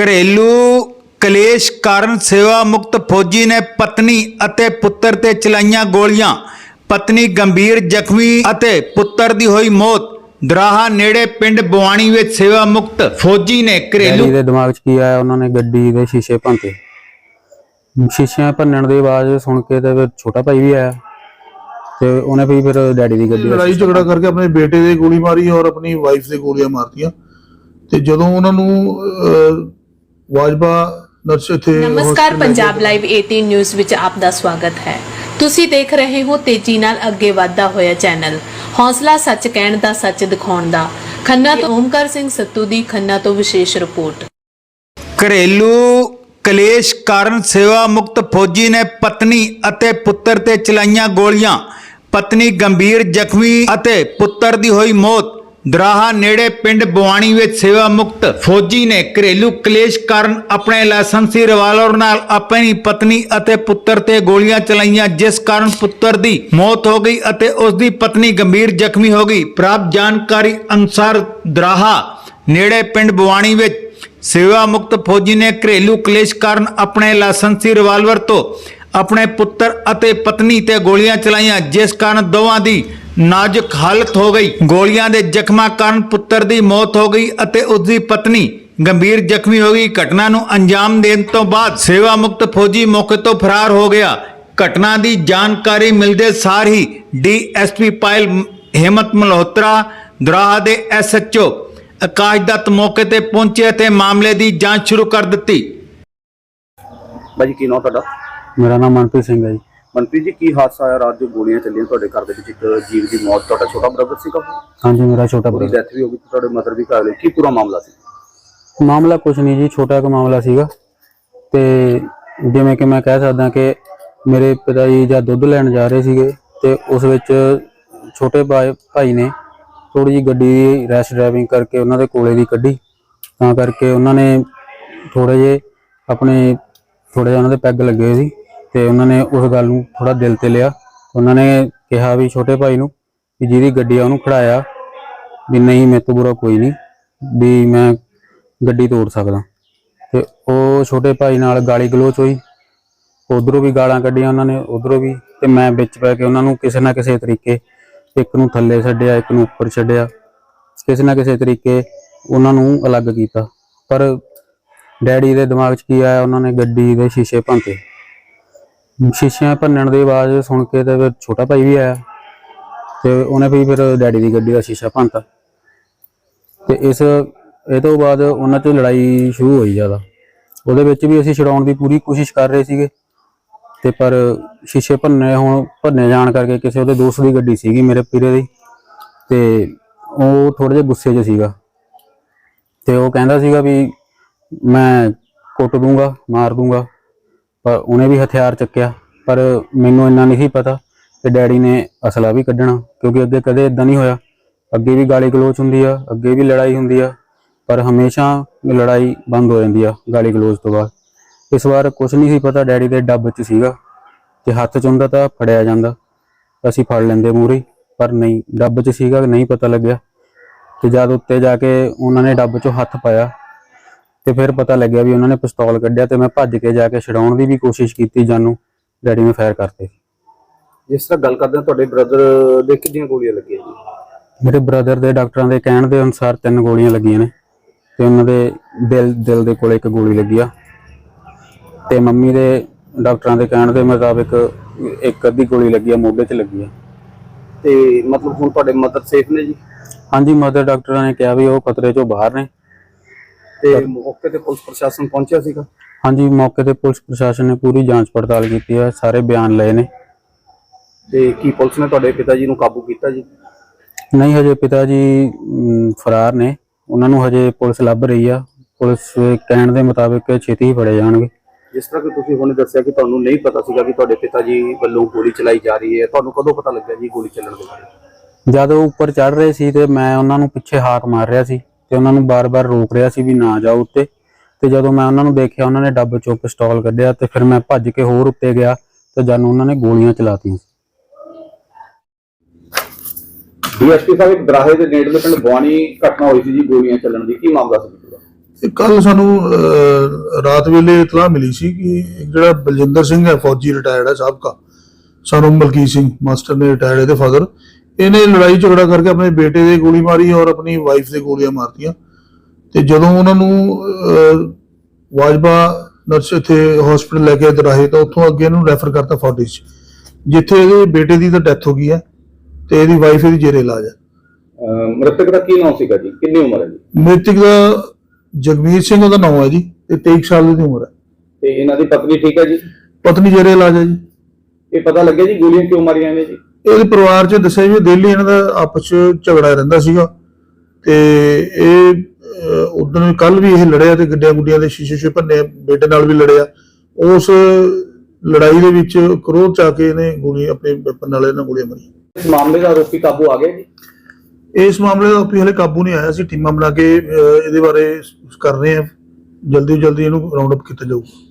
ਘਰੇਲੂ ਕਲੇਸ਼ ਕਾਰਨ ਸੇਵਾ ਮੁਕਤ ਫੌਜੀ ਨੇ ਪਤਨੀ ਅਤੇ ਪੁੱਤਰ ਤੇ ਚਲਾਈਆਂ ਗੋਲੀਆਂ। ਪਤਨੀ ਗੰਭੀਰ ਜ਼ਖਮੀ ਅਤੇ ਪੁੱਤਰ ਦੀ ਹੋਈ ਮੌਤ। ਦਰਾਹਾ ਨੇੜੇ ਪਿੰਡ ਬਵਾਣੀ ਵਿੱਚ ਸੇਵਾ ਮੁਕਤ ਫੌਜੀ ਨੇ ਘਰੇਲੂ ਡੈਡੀ ਦੇ ਦਿਮਾਗ 'ਚ ਕੀ ਆਇਆ? ਉਹਨਾਂ ਨੇ ਗੱਡੀ ਦੇ ਸ਼ੀਸ਼ੇ ਭੰਤੇ ਸ਼ੀਸ਼ਿਆਂ ਭੰਨਣ ਦੀ ਆਵਾਜ਼ ਸੁਣ ਕੇ ਤੇ ਫਿਰ ਛੋਟਾ ਭਾਈ ਵੀ ਆਇਆ। ਤੇ ਉਹਨੇ ਵੀ ਫਿਰ ਡੈਡੀ ਦੀ ਗੱਡੀ ਲੜਾਈ ਝਗੜਾ ਕਰਕੇ ਆਪਣੇ ਬੇਟੇ ਦੇ ਗੋਲੀ ਮਾਰੀ ਔਰ ਆਪਣੀ ਵਾਈਫ ਦੇ ਗੋਲੀਆਂ ਮਾਰਤੀਆਂ। ਤੇ ਜਦੋਂ ਉਹਨਾਂ ਨੂੰ ਅਹ, ਵਾਜਬਾ ਨਰਸ ਇੱਥੇ ਨਮਸਕਾਰ ਪੰਜਾਬ ਲਾਈਵ 18 ਨਿਊਜ਼ ਵਿੱਚ ਆਪ ਦਾ ਸਵਾਗਤ ਹੈ। ਤੁਸੀਂ ਦੇਖ ਰਹੇ ਹੋ ਤੇਜ਼ੀ ਨਾਲ ਅੱਗੇ ਵਧਦਾ ਹੋਇਆ ਚੈਨਲ। ਹੌਸਲਾ ਸੱਚ ਕਹਿਣ ਦਾ ਸੱਚ ਦਿਖਾਉਣ ਦਾ। ਖੰਨਾ ਤੋਂ ਓਮਕਾਰ ਸਿੰਘ ਸੱਤੂ ਦੀ ਖੰਨਾ ਤੋਂ ਵਿਸ਼ੇਸ਼ ਰਿਪੋਰਟ। ਘਰੇਲੂ ਕਲੇਸ਼ ਕਾਰਨ ਸੇਵਾ ਮੁਕਤ ਫੌਜੀ ਨੇ ਪਤਨੀ ਅਤੇ ਪੁੱਤਰ ਤੇ ਚਲਾਈਆਂ ਗੋਲੀਆਂ। ਪਤਨੀ ਗੰਭੀਰ ਜ਼ਖਮੀ ਅਤੇ ਪੁੱਤਰ ਦੀ ਹੋਈ ਮੌਤ। ਦਰਾਹਾ ਨੇੜੇ ਪਿੰਡ ਬਵਾਣੀ ਵਿੱਚ ਸੇਵਾ ਮੁਕਤ ਫੌਜੀ ਨੇ ਘਰੇਲੂ ਕਲੇਸ਼ ਕਾਰਨ ਆਪਣੇ ਲਾਇਸੈਂਸੀ ਰਿਵਾਲਵਰ ਨਾਲ ਆਪਣੀ ਪਤਨੀ ਅਤੇ ਪੁੱਤਰ ਤੇ ਗੋਲੀਆਂ ਚਲਾਈਆਂ, ਜਿਸ ਕਾਰਨ ਪੁੱਤਰ ਦੀ ਮੌਤ ਹੋ ਗਈ ਅਤੇ ਉਸ ਦੀ ਪਤਨੀ ਗੰਭੀਰ ਜ਼ਖਮੀ ਹੋ ਗਈ। ਪ੍ਰਾਪਤ ਜਾਣਕਾਰੀ ਅਨੁਸਾਰ ਦਰਾਹਾ ਨੇੜੇ ਪਿੰਡ ਬਵਾਣੀ ਵਿੱਚ ਸੇਵਾ ਮੁਕਤ ਫੌਜੀ ਨੇ ਘਰੇਲੂ ਕਲੇਸ਼ ਕਾਰਨ ਆਪਣੇ ਲਾਇਸੈਂਸੀ ਰਿਵਾਲਵਰ ਤੋਂ ਆਪਣੇ ਪੁੱਤਰ ਅਤੇ ਪਤਨੀ ਤੇ ਗੋਲੀਆਂ ਚਲਾਈਆਂ, ਜਿਸ ਕਾਰਨ ਦੋਵਾਂ ਦੀ ਨਾਜ਼ੁਕ ਹਾਲਤ ਹੋ ਗਈ। ਗੋਲੀਆਂ ਦੇ ਜ਼ਖਮਾਂ ਕਾਰਨ ਪੁੱਤਰ ਦੀ ਮੌਤ ਹੋ ਗਈ ਅਤੇ ਉਸ ਦੀ ਪਤਨੀ ਗੰਭੀਰ ਜ਼ਖਮੀ ਹੋ ਗਈ। ਘਟਨਾ ਨੂੰ ਅੰਜਾਮ ਦੇਣ ਤੋਂ ਬਾਅਦ ਸੇਵਾ ਮੁਕਤ ਫੌਜੀ ਮੌਕੇ ਤੋਂ ਫਰਾਰ ਹੋ ਗਿਆ। ਘਟਨਾ ਦੀ ਜਾਣਕਾਰੀ ਮਿਲਦੇ ਸਾਰ ਹੀ ਡੀਐਸਪੀ ਪਾਇਲ ਹਿੰਮਤ ਮਲਹੋਤਰਾ ਦਰਾਹਾ ਦੇ ਐਸਐਚਓ ਆਕਾਸ਼ ਦੱਤ ਮੌਕੇ ਤੇ ਪਹੁੰਚੇ ਤੇ ਮਾਮਲੇ ਦੀ ਜਾਂਚ ਸ਼ੁਰੂ ਕਰ ਦਿੱਤੀ। ਭਾਜੀ ਕੀ ਨਾਮ ਤੁਹਾਡਾ? ਮੇਰਾ ਨਾਮ ਮਨਪ੍ਰੀਤ ਸਿੰਘ ਹੈ ਜੀ। ਮਨਪ੍ਰੀਤ ਜੀ ਕੀ ਹਾਦਸਾ ਆਇਆ ਰਾਤ ਜੋ ਗੋਲੀਆਂ ਚੱਲੀਆਂ ਤੁਹਾਡੇ ਘਰ ਦੇ ਵਿੱਚ ਇੱਕ ਜੀਵ ਦੀ ਮੌਤ ਤੁਹਾਡਾ ਛੋਟਾ ਬ੍ਰਦਰ ਸੀਗਾ? ਹਾਂਜੀ ਮੇਰਾ ਛੋਟਾ ਉਹਦੀ ਬ੍ਰਦਰ ਡੈਥ ਵੀ ਹੋ ਗਈ ਤੇ ਤੁਹਾਡੇ ਮਦਰ ਵੀ ਘਰ ਲਈ ਕੀ ਪੂਰਾ ਮਾਮਲਾ ਸੀ? ਮਾਮਲਾ ਕੁਝ ਨਹੀਂ ਜੀ ਛੋਟਾ ਕੁ ਮਾਮਲਾ ਸੀਗਾ। ਤੇ ਜਿਵੇਂ ਕਿ ਮੈਂ ਕਹਿ ਸਕਦਾ ਕਿ ਮੇਰੇ ਪਿਤਾ ਜੀ ਜਾਂ ਦੁੱਧ ਲੈਣ ਜਾ ਰਹੇ ਸੀਗੇ ਤੇ ਉਸ ਵਿੱਚ ਛੋਟੇ ਭਾਈ ਭਾਈ ਨੇ ਥੋੜੀ ਜੀ ਗੱਡੀ ਦੀ ਰੈਸ਼ ਡਰਾਈਵਿੰਗ ਕਰਕੇ ਉਹਨਾਂ ਦੇ ਕੋਲੇ ਦੀ ਕੱਢੀ। ਤਾਂ ਕਰਕੇ ਉਹਨਾਂ ਨੇ ਥੋੜੇ ਜੇ ਆਪਣੇ ਥੋੜੇ ਜਿਹਾ ਉਹਨਾਂ ਦੇ ਪੈਗ ਲੱਗੇ ਸੀ। ਤੇ ਉਹਨਾਂ ਨੇ ਉਸ ਗੱਲ ਨੂੰ ਥੋੜਾ ਦਿਲ ਤੇ ਲਿਆ। ਉਹਨਾਂ ਨੇ ਕਿਹਾ ਵੀ ਛੋਟੇ ਭਾਈ ਨੂੰ ਵੀ ਜਿਹਦੀ ਗੱਡੀ ਆ ਉਹਨੂੰ ਖੜਾਇਆ ਵੀ ਨਹੀਂ ਮੇਰੇ ਤੋਂ ਬੁਰਾ ਕੋਈ ਨਹੀਂ ਵੀ ਮੈਂ ਗੱਡੀ ਤੋੜ ਸਕਦਾ। ਤੇ ਉਹ ਛੋਟੇ ਭਾਈ ਨਾਲ ਗਾਲੀ ਗਲੋਚ ਹੋਈ। ਉਧਰੋਂ ਵੀ ਗਾਲਾਂ ਕੱਢੀਆਂ ਉਹਨਾਂ ਨੇ, ਉਧਰੋਂ ਵੀ ਤੇ ਮੈਂ ਵਿੱਚ ਪੈ ਕੇ ਉਹਨਾਂ ਨੂੰ ਕਿਸੇ ਨਾ ਕਿਸੇ ਤਰੀਕੇ ਇੱਕ ਨੂੰ ਥੱਲੇ ਛੱਡਿਆ, ਇੱਕ ਨੂੰ ਉੱਪਰ ਛੱਡਿਆ। ਕਿਸੇ ਨਾ ਕਿਸੇ ਤਰੀਕੇ ਉਹਨਾਂ ਨੂੰ ਅਲੱਗ ਕੀਤਾ। ਪਰ ਡੈਡੀ ਦੇ ਦਿਮਾਗ 'ਚ ਕੀ ਆਇਆ? ਉਹਨਾਂ ਨੇ ਗੱਡੀ ਦੇ ਸ਼ੀਸ਼ੇ ਭੰਤੇ ਸ਼ੀਸ਼ਿਆਂ ਭੰਨਣ ਦੀ ਆਵਾਜ਼ ਸੁਣ ਕੇ ਤੇ ਫਿਰ ਛੋਟਾ ਭਾਈ ਵੀ ਆਇਆ ਤੇ ਉਹਨੇ ਵੀ ਫਿਰ ਡੈਡੀ ਦੀ ਗੱਡੀ ਦਾ ਸ਼ੀਸ਼ਾ ਭੰਨਤਾ। ਤੇ ਇਸ, ਇਹ ਤੋਂ ਬਾਅਦ ਉਹਨਾਂ 'ਚ ਲੜਾਈ ਸ਼ੁਰੂ ਹੋਈ ਜ਼ਿਆਦਾ। ਉਹਦੇ ਵਿੱਚ ਵੀ ਅਸੀਂ ਛਡਾਉਣ ਦੀ ਪੂਰੀ ਕੋਸ਼ਿਸ਼ ਕਰ ਰਹੇ ਸੀਗੇ। ਤੇ ਪਰ ਸ਼ੀਸ਼ੇ ਭੰਨੇ ਹੁਣ, ਭੰਨੇ ਜਾਣ ਕਰਕੇ ਕਿਸੇ ਉਹਦੇ ਦੋਸਤ ਦੀ ਗੱਡੀ ਸੀਗੀ ਮੇਰੇ ਪੀਰੇ ਦੀ। ਤੇ ਉਹ ਥੋੜੇ ਜਿਹਾ ਗੁੱਸੇ 'ਚ ਸੀਗਾ। ਤੇ ਉਹ ਕਹਿੰਦਾ ਸੀਗਾ ਵੀ ਮੈਂ ਕੁੱਟ ਦੂੰਗਾ, ਮਾਰ ਦੂੰਗਾ। ਪਰ ਉਹਨੇ ਵੀ ਹਥਿਆਰ ਚੱਕਿਆ। ਪਰ ਮੈਨੂੰ ਇੰਨਾ ਨਹੀਂ ਸੀ ਪਤਾ ਕਿ ਡੈਡੀ ਨੇ ਅਸਲਾ ਵੀ ਕੱਢਣਾ, ਕਿਉਂਕਿ ਅੱਗੇ ਕਦੇ ਇਦਾਂ ਨਹੀਂ ਹੋਇਆ। ਅੱਗੇ ਵੀ ਗਾਲੀ ਗਲੋਚ ਹੁੰਦੀ ਆ, ਅੱਗੇ ਵੀ ਲੜਾਈ ਹੁੰਦੀ ਆ, ਪਰ ਹਮੇਸ਼ਾ ਲੜਾਈ ਬੰਦ ਹੋ ਜਾਂਦੀ ਆ ਗਾਲੀ ਗਲੋਚ ਤੋਂ ਬਾਅਦ। ਇਸ ਵਾਰ ਕੁਝ ਨਹੀਂ ਸੀ ਪਤਾ ਡੈਡੀ ਦੇ ਡੱਬ 'ਚ ਸੀਗਾ ਤੇ ਹੱਥ 'ਚ ਹੁੰਦਾ ਤਾਂ ਫੜਿਆ ਜਾਂਦਾ। ਅਸੀਂ ਫੜ ਲੈਂਦੇ ਮੂਰੇ ਪਰ ਨਹੀਂ, ਡੱਬ 'ਚ ਸੀਗਾ ਨਹੀਂ ਪਤਾ ਲੱਗਿਆ। ਤੇ ਜਦ ਉੱਤੇ ਜਾ ਕੇ ਉਹਨਾਂ ਨੇ ਡੱਬ 'ਚੋਂ ਹੱਥ ਪਾਇਆ ਤੇ ਫਿਰ ਪਤਾ ਲੱਗਿਆ ਵੀ ਉਹਨਾਂ ਨੇ ਪਿਸਤੌਲ ਕੱਢਿਆ ਤੇ ਮੈਂ ਭੱਜ ਕੇ ਜਾ ਕੇ ਛਡਾਉਣ ਦੀ ਵੀ ਕੋਸ਼ਿਸ਼ ਕੀਤੀ ਜਾਨੂੰ। ਡੈਡੀ ਨੇ ਫਾਇਰ ਕਰਤੇ। ਜਿਸ ਤਰ੍ਹਾਂ ਗੱਲ ਕਰਦੇ ਹਾਂ ਤੁਹਾਡੇ ਬ੍ਰਦਰ ਦੇ ਕਿੰਨੀਆਂ ਗੋਲੀਆਂ ਲੱਗੀਆਂ ਜੀ? ਮੇਰੇ ਬ੍ਰਦਰ ਦੇ ਡਾਕਟਰਾਂ ਦੇ ਕਹਿਣ ਦੇ ਅਨੁਸਾਰ ਤਿੰਨ ਗੋਲੀਆਂ ਲੱਗੀਆਂ ਨੇ ਤੇ ਉਹਨਾਂ ਦੇ ਦਿਲ ਦਿਲ ਦੇ ਕੋਲੇ ਇੱਕ ਗੋਲੀ ਲੱਗੀ ਆ। ਤੇ ਮੰਮੀ ਦੇ ਡਾਕਟਰਾਂ ਦੇ ਕਹਿਣ ਦੇ ਮੁਤਾਬਿਕ ਇੱਕ ਅੱਧੀ ਗੋਲੀ ਲੱਗੀ ਆ ਮੋਢੇ 'ਚ ਲੱਗੀ ਆ। ਤੇ ਮਤਲਬ ਹੁਣ ਤੁਹਾਡੇ ਮਦਰ ਸੇਫ ਨੇ ਜੀ? ਹਾਂਜੀ ਮਦਰ ਡਾਕਟਰਾਂ ਨੇ ਕਿਹਾ ਵੀ ਉਹ ਖਤਰੇ 'ਚੋਂ ਬਾਹਰ ਨੇ। ਤੇ ਮੌਕੇ ਤੇ ਪੁਲਿਸ ਪ੍ਰਸ਼ਾਸਨ ਪਹੁੰਚਿਆ ਸੀਗਾ? ਹਾਂਜੀ ਮੌਕੇ ਤੇ ਪੁਲਿਸ ਪ੍ਰਸ਼ਾਸਨ ਨੇ ਪੂਰੀ ਜਾਂਚ ਪੜਤਾਲ ਕੀਤੀ ਹੈ ਸਾਰੇ ਬਿਆਨ ਲਏ ਨੇ। ਤੇ ਕੀ ਪੁਲਿਸ ਨੇ ਤੁਹਾਡੇ ਪਿਤਾ ਜੀ ਨੂੰ ਕਾਬੂ ਕੀਤਾ ਜੀ? ਨਹੀਂ ਹਜੇ ਪਿਤਾ ਜੀ ਅਮ, ਫਰਾਰ ਨੇ। ਉਹਨਾਂ ਨੂੰ ਹਜੇ ਪੁਲਿਸ ਲੱਭ ਰਹੀ ਆ। ਪੁਲਿਸ ਕਹਿਣ ਦੇ ਮੁਤਾਬਿਕ ਛੇਤੀ ਹੀ ਫੜੇ ਜਾਣਗੇ। ਜਿਸ ਤਰ੍ਹਾਂ ਕਿ ਤੁਸੀਂ ਹੁਣੇ ਦੱਸਿਆ ਕਿ ਤੁਹਾਨੂੰ ਨਹੀਂ ਪਤਾ ਸੀਗਾ ਕਿ ਤੁਹਾਡੇ ਪਿਤਾ ਜੀ ਵੱਲੋਂ ਗੋਲੀ ਚਲਾਈ ਜਾ ਰਹੀ ਹੈ। ਤੁਹਾਨੂੰ ਕਦੋਂ ਪਤਾ ਲੱਗਿਆ ਜੀ ਗੋਲੀ ਚੱਲਣ ਦੇ ਬਾਰੇ? ਜਦ ਉਹ ਉੱਪਰ ਚੜ ਰਹੇ ਸੀ ਤੇ ਮੈਂ ਉਹਨਾਂ ਨੂੰ ਪਿੱਛੇ ਹਾਕ ਮਾਰ ਰਿਹਾ ਸੀ। ਤੇ ਉਹਨਾਂ ਨੂੰ ਬਾਰ-ਬਾਰ ਰੋਕ ਰਿਹਾ ਸੀ ਵੀ ਨਾ ਜਾਓ ਉੱਤੇ। ਤੇ ਜਦੋਂ ਮੈਂ ਉਹਨਾਂ ਨੂੰ ਦੇਖਿਆ ਉਹਨਾਂ ਨੇ ਡੱਬ ਚੋਂ ਪਿਸਤੌਲ ਕੱਢਿਆ ਤੇ ਫਿਰ ਮੈਂ ਭੱਜ ਕੇ ਹੋਰ ਉੱਤੇ ਗਿਆ ਤੇ ਜਦ ਉਹਨਾਂ ਨੇ ਗੋਲੀਆਂ ਚਲਾਤੀਆਂ। ਡੀਐਸਪੀ ਸਾਹਿਬ ਇੱਕ ਦਰਾਹੇ ਦੇ ਨੇੜਲੇ ਪਿੰਡ ਬਵਾਨੀ ਘਟਨਾ ਹੋਈ ਸੀ ਜੀ ਗੋਲੀਆਂ ਚੱਲਣ ਦੀ। ਕੀ ਮਾਮਲਾ ਸੀ? ਪੂਰਾ ਕੱਲ ਸਾਨੂੰ ਅਹ, ਰਾਤ ਵੇਲੇ ਇਤਲਾਹ ਮਿਲੀ ਸੀ ਕਿ ਇੱਕ ਜਿਹੜਾ ਬਲਜਿੰਦਰ ਸਿੰਘ ਹੈ ਫੌਜੀ ਰਿਟਾਇਰਡ ਹੈ ਸਾਬਕਾ। ਸਾਨੂੰ ਮਲਕੀਤ ਸਿੰਘ ਮਾਸਟਰ ਨੇ ਰਿਟਾਇਰਡ ਇਹਦੇ ਫਾਦਰ ਇਹਨੇ ਲੜਾਈ ਝਗੜਾ ਕਰਕੇ ਆਪਣੇ ਬੇਟੇ ਦੇ ਗੋਲੀ ਮਾਰੀ ਔਰ ਆਪਣੀ ਵਾਈਫ ਦੇ ਗੋਲੀਆਂ ਮਾਰਤੀਆਂ। ਤੇ ਜਦੋਂ ਉਹਨਾਂ ਨੂੰ ਵਾਜਬਾ ਨਰਸ ਇੱਥੇ ਹਸਪੀਟਲ ਲੈ ਕੇ ਦਰਾਹੇ ਤਾਂ ਉੱਥੋਂ ਅੱਗੇ ਇਹਨੂੰ ਰੈਫਰ ਕਰਤਾ ਫੋਰਟਿਸ ਜਿੱਥੇ ਇਹਦੇ ਬੇਟੇ ਦੀ ਤਾਂ ਡੈਥ ਹੋ ਗਈ ਹੈ ਤੇ ਇਹਦੀ ਵਾਈਫ ਇਹਦੀ ਜੇਰੇ ਇਲਾਜ ਹੈ। ਮ੍ਰਿਤਕ ਦਾ ਕੀ ਨਾਮ ਸੀਗਾ ਜੀ? ਕਿੰਨੀ ਉਮਰ ਹੈ ਜੀ? ਮ੍ਰਿਤਕ ਦਾ ਜਗਮੀਤ ਸਿੰਘ ਉਹਦਾ ਨਾਮ ਹੈ ਜੀ ਤੇ 23 ਸਾਲ ਦੀ ਉਮਰ ਹੈ। ਤੇ ਇਹਨਾਂ ਦੀ ਪਤਨੀ ਠੀਕ ਹੈ ਜੀ? ਪਤਨੀ ਜੇਰੇ ਇਲਾਜ ਹੈ ਜੀ। ਇਹ ਇਹ ਪਤਾ ਲੱਗਿਆ ਜੀ ਗੋਲੀਆਂ ਕਿਉਂ ਮਾਰੀਆਂ ਨੇ ਜੀ? ਇਹਦੇ ਪਰਿਵਾਰ 'ਚ ਦੱਸਿਆ ਵੀ ਦਿੱਲੀ ਇਹਨਾਂ ਦਾ ਆਪਸ 'ਚ ਝਗੜਾ ਰਹਿੰਦਾ ਸੀਗਾ ਤੇ ਇਹ ਉਦੋਂ ਕੱਲ ਵੀ ਇਹ ਲੜਿਆ ਤੇ ਗੱਡੀਆਂ ਗੁੱਡੀਆਂ ਦੇ ਸ਼ੀਸ਼ੇ ਸ਼ੀਸ਼ੇ ਭੰਨੇ ਬੇਟੇ ਨਾਲ ਵੀ ਲੜਿਆ। ਉਸ ਲੜਾਈ ਦੇ ਵਿੱਚ ਕਰੋਧ ਚ ਆ ਕੇ ਇਹਨੇ ਗੋਲੀ ਆਪਣੇ ਵੈਪਨ ਨਾਲ ਇਹਨਾਂ ਗੋਲੀਆਂ ਮਾਰੀਆਂ। ਇਸ ਮਾਮਲੇ ਦਾ ਆਰੋਪੀ ਕਾਬੂ ਆ ਗਿਆ ਜੀ? ਇਸ ਮਾਮਲੇ ਦਾ ਕੋਈ ਹਲੇ ਕਾਬੂ ਨਹੀਂ ਆਇਆ ਸੀ ਟੀਮਾਂ ਬਣਾ ਕੇ ਇਹਦੇ ਬਾਰੇ ਕਰ ਰਹੇ ਹਾਂ। ਜਲਦੀ ਜਲਦੀ ਇਹਨੂੰ ਰਾਉਂਡ ਅਪ ਕੀਤਾ ਜਾਊਗਾ